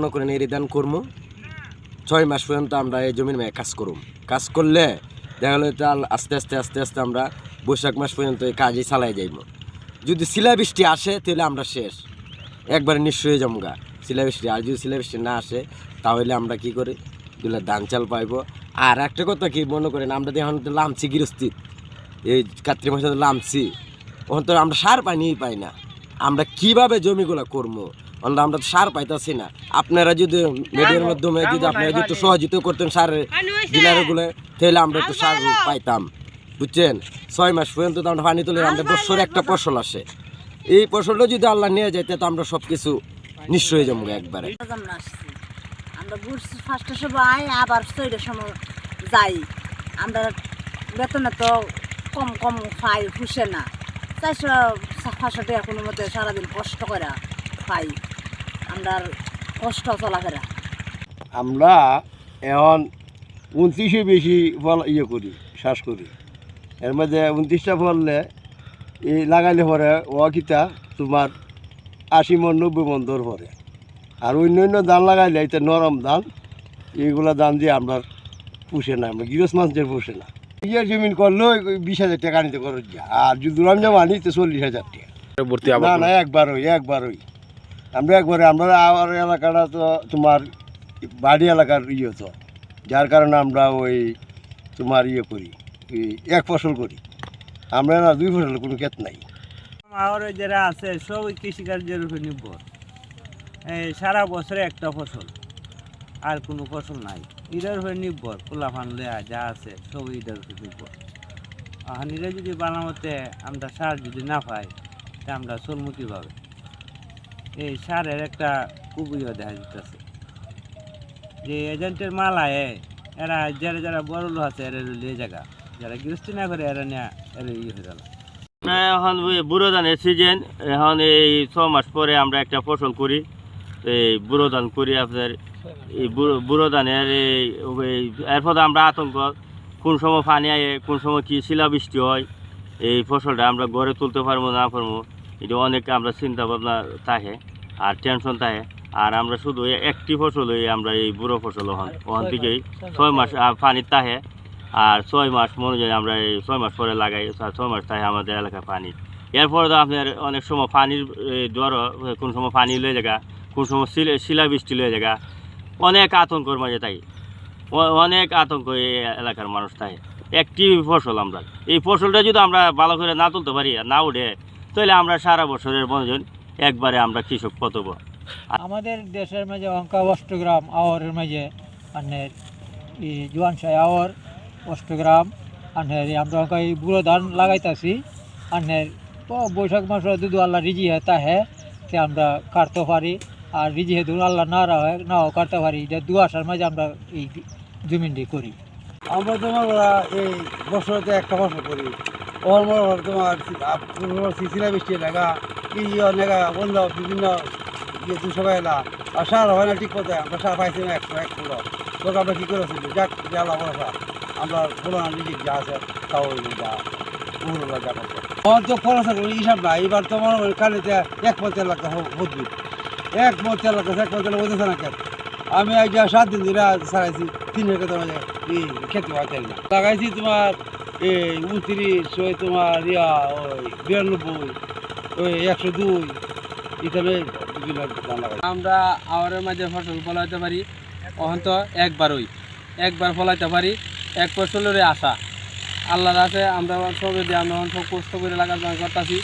মনে করেন এই ধান করব ছয় মাস পর্যন্ত আমরা এই জমির মেয়ে কাজ করুম। কাজ করলে দেখা গেলো আস্তে আস্তে আস্তে আস্তে আমরা বৈশাখ মাস পর্যন্ত এই কাজই চালাই যাইব যদি শিলা বৃষ্টি আসে তাহলে আমরা শেষ। একবারে নিশ্চয়ই জমগা যাব গা। শিলা বৃষ্টি আর যদি শিলা বৃষ্টি না আসে, তাহলে আমরা কি করি? দুলা ধান চাল পাইবো। আর একটা কথা কি মনে করেন, আমরা তো এখন তো লামছি গৃহস্থি এই কার্তিক মাসে লামছি। ওখান তো আমরা সার পানিই পাই না। আমরা কীভাবে জমিগুলো করব আমরা আমরা তো সার পাইতেছি না। আপনারা যদি মিডিয়ার মাধ্যমে যদি আপনারা যদি একটু সহযোগিতা করতেন সারের ডিলারগুলো তাহলে আমরা একটু সার পাইতাম। বুঝছেন? ছয় মাস পর্যন্ত তো আমরা পানি তুলে আমরা বছরে একটা ফসল আসে। এই ফসলটা যদি আল্লাহ নিয়ে যেতে তো আমরা সব কিছু নিঃস্ব হয়ে যাব একবারে। আমরা বুঝছি ফার্স্টের সময় আবার ছয়টার সময় যাই। আমরা বেতনে তো কম কম পাই পুষে না। চারশো পাঁচশো টাকা কোনো মতে সারাদিন কষ্ট করে পাই। আমরা কষ্ট চলাফেরা। আমরা এখন উনত্রিশে বেশি ফল ইয়ে করি শ্বাস করি। এর মধ্যে উনত্রিশটা ফললে এই লাগাইলে পরে ওয়াকিটা তোমার আশি মন নব্বই মন দর পরে আর অন্য অন্য ধান লাগাইলে এটা নরম ধান এইগুলা ধান দিয়ে আমরা পুষে না আমরা গৃহস্থ মানুষের পুষে না। ইয়ে জমিন করলেও ওই বিশ হাজার টাকা নিতে খরচ যা আর যদি দুরাম জামা আনি তো চল্লিশ হাজার টাকা। না না একবারই একবারই। আমরা একবারে, আমরা আমার এলাকাটা তো তোমার বাড়ি এলাকার ইয়ে তো। যার কারণে আমরা ওই তোমার ইয়ে করি এক ফসল করি। আমরা না দুই ফসল, কোনো ক্ষেত নাই। আমার যারা আছে, সব কৃষিকার্যের উপর নির্ভর। এই সারা বছরে একটা ফসল, আর কোনো ফসল নাই। এটার উপর নির্ভর, পোলা ফানলে যা আছে, সব এটার উপর নির্ভর। এটা যদি বানামতে আমরা সার যদি না পাই, তা আমরা চলমু কীভাবে? এই সারের একটা কুবিও দেখা যেতেছে যে এজেন্টের মাল আয়ে এরা যারা যারা বড় লোক আছে, এরা লিয়ে জায়গা যারা গৃহস্থী না করে, এরা নেয়া এরা ইয়ে হয়ে গেল। এখন বুড়ো ধানের সিজন এখন এই ছ মাস পরে আমরা একটা ফসল করি। এই বুড়ো ধান করি আপনার, এই বুড়ো ধানের এই, এরপর আমরা আতঙ্ক, কোন সময় পানি আয়ে, কোন সময় কি শিলাবৃষ্টি হয়, এই ফসলটা আমরা গড়ে তুলতে পারব না পারব। এটা অনেক আমরা চিন্তা ভাবনা থাকে আর টেনশন থাকে। আর আমরা শুধু একটি ফসল এই আমরা এই বুড়ো ফসল ওখান ওখান থেকেই ছয় মাস পানির তাহে আর ছয় মাস মনে যায় আমরা এই ছয় মাস পরে লাগাই ছয় মাস তাই আমাদের এলাকায় পানি। এরপরে তো আপনার অনেক সময় পানির জ্বর কোন সময় পানি লয়ে জায়গা কোন সময় শিলা শিলাবৃষ্টি লয়ে জায়গা। অনেক আতঙ্কর মাঝে তাই অনেক আতঙ্ক এই এলাকার মানুষ তাই একটি ফসল আমরা এই ফসলটা যদি আমরা ভালো করে না তুলতে পারি আর না উঠে তাহলে আমরা সারা বছরের মনোজন একবারে আমরা কৃষক পতব। আমাদের দেশের মাঝে অঙ্কা অষ্টগ্রাম আওয়ারের মাঝে মানে এই জোয়ান সাই আওয়ার অষ্টগ্রাম আনের আমরা অঙ্কা এই বুড়ো ধান লাগাইতাছি আনের বৈশাখ মাস দুধ আল্লাহ রিজি হয় তাহে তে আমরা কাটতে পারি আর রিজি হে দুধ আল্লাহ না রা হয় নাও কাটতে পারি এটা দু আসার মাঝে আমরা এই জমিনটি করি। আমরা তোমার এই বছরতে একটা বছর করি। ওর করো তোমার শিশিরা বৃষ্টি লাগা কি লাগা বন্ধ, বিভিন্ন ইয়ে দুশো এলা। আর সার হয় না ঠিক কথা আমরা সার পাইছি না একশো, এক কিলো তোকে আমরা কী করেছি যাক জ্বালা বড় আমরা পুরোনো নিজে যা আছে, তাও যা। যা করছে। আমার তো খরচ হিসাব না এবার তো মনে এক পঞ্চাশ লাখ এক পঞ্চাশ লাখ এক পঞ্চাশ না কেন? আমি আজ সাত দিন ধরে সারাইছি, তিন হাজার তোমার এই খেতে পারছি না। লাগাইছি তোমার এই উনত্রিশ, ওই তোমার ইয়া, ওই বিরানব্বই, ওই একশো দুই এখানে আমরা আওয়ারের মাঝে ফসল ফলাইতে পারি অহন তো একবারই একবার ফলাইতে পারি, এক ফসলের আশা। আল্লাহর আছে, আমরা সব দিয়ে আমরা সব কষ্ট করে লাগার করতেছি,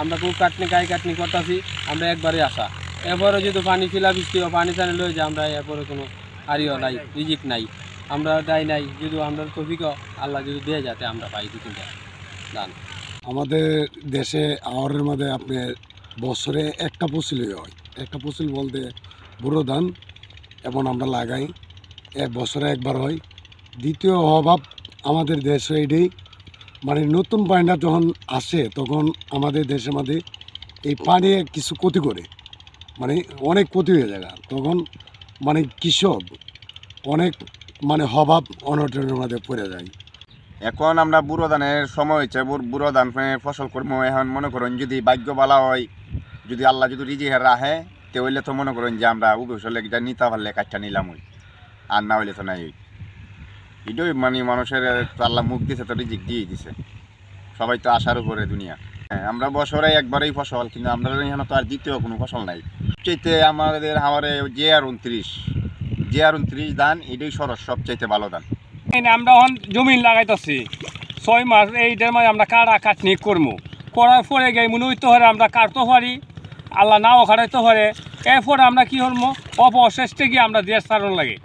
আমরা খুব কাটনি গায়ে কাটনি করতেছি, আমরা একবারই আশা। এরপরে যদি পানি ফিলা বৃষ্টি পানি টানি লয়ে যায়, আমরা এরপরে কোনো আরিও নাই, রিজিক নাই। আমরা দায় নাই, যদি আমরা তফিক আল্লাহ যদি দেয় যাতে আমরা পাই দু তিনটা। দান। আমাদের দেশে আওয়ারের মধ্যে আপনি বছরে একটা ফসলই হয় একটা ফসল বলতে বুড়ো ধান এবং আমরা লাগাই, এক বছরে একবার হয়। দ্বিতীয় অভাব আমাদের দেশে এটাই মানে নতুন পানিটা যখন আসে, তখন আমাদের দেশের মধ্যে এই পানি কিছু ক্ষতি করে। মানে অনেক ক্ষতি হয়ে যায় তখন মানে কৃষক অনেক মানে অভাব অনটনের মধ্যে পড়ে যায়। এখন আমরা বুড়ো ধানের সময় হয়েছে, বুড়- ধান ফসল করব এখন মনে করেন যদি ভাগ্য বালা হয়, যদি আল্লাহ যদি রিজি রাহে নিতে হইলে তো মনে করেন যে আমরা উবে হলে এটা নিতে পারলে কাজটা নিলাম ওই, আর না হইলে তো নাই ওই। এটাই মানে মানুষের তো আল্লাহ মুখ দিছে তো রিজিক দিয়ে দিছে। সবাই তো আশার উপরে দুনিয়া। হ্যাঁ আমরা বছরে একবারই ফসল, কিন্তু আমরা এখানে তো আর দ্বিতীয় কোনো ফসল নাই। চাইতে আমাদের আমারে যে আর উনত্রিশ। যে আর উনত্রিশ ধান, এটাই সরস, সবচাইতে ভালো ধান। আমরা এখন জমিন লাগাইতেছি। ছয় মাস এইটার মাঝে আমরা কাড়া কাটনি করব করার পরে গিয়ে মনে হইতে পারে আমরা কাটতে পারি, আল্লাহ নাও খাড়াইতে পারে। এরপরে আমরা কি করব অবশেষে গিয়ে আমরা দেশ সারণ লাগে।